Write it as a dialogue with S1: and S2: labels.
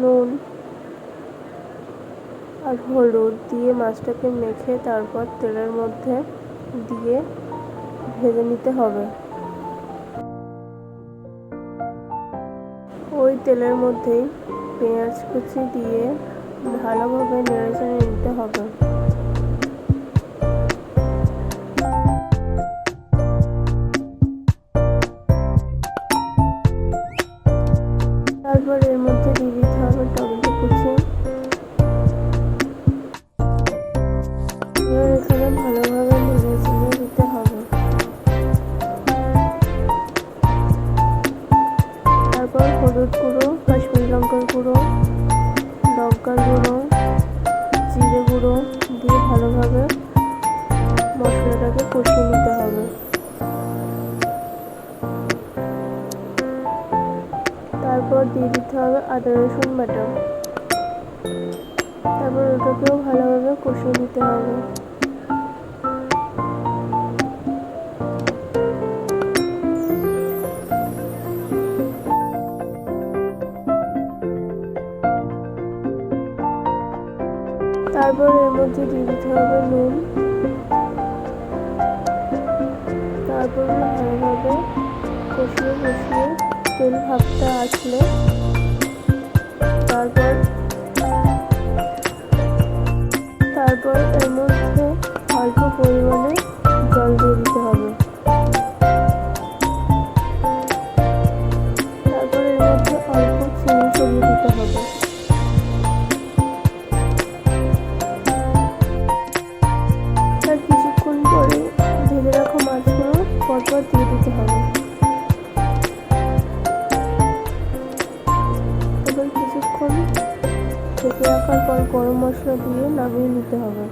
S1: নুন আর হলুদ দিয়ে মাছটাকে মেখে তারপর তেলের মধ্যে দিয়ে ভেজে নিতে হবে। ওই তেলের মধ্যেই পেঁয়াজ কুচি দিয়ে ভালোভাবে নেড়ে চেড়ে নিতে হবে। এখানে ভালোভাবে নেড়ে দিতে হবে তারপর হলুদ গুঁড়ো, কাশ্মীরি লঙ্কার গুঁড়ো লঙ্কার গুঁড়ো জিরে গুঁড়ো দিয়ে ভালোভাবে মশলাটাকে কষিয়ে নিতে হবে। তারপর দিয়ে দিতে হবে আদা রসুন বাটা তারপর ওটাকেও ভালোভাবে কষিয়ে নিতে হবে। তারপর এর মধ্যে দিয়ে দিতে হবে নুন। তারপর ভালোভাবে কষিয়ে কষিয়ে তেল ভাবটা আসলে। তারপর তারপর এর মধ্যে অল্প পরিমাণে পরপর দিয়ে দিতে হবে। এবার কিছুক্ষণ ঢেকে রাখার পর গরম মশলা দিয়ে নামিয়ে নিতে হবে।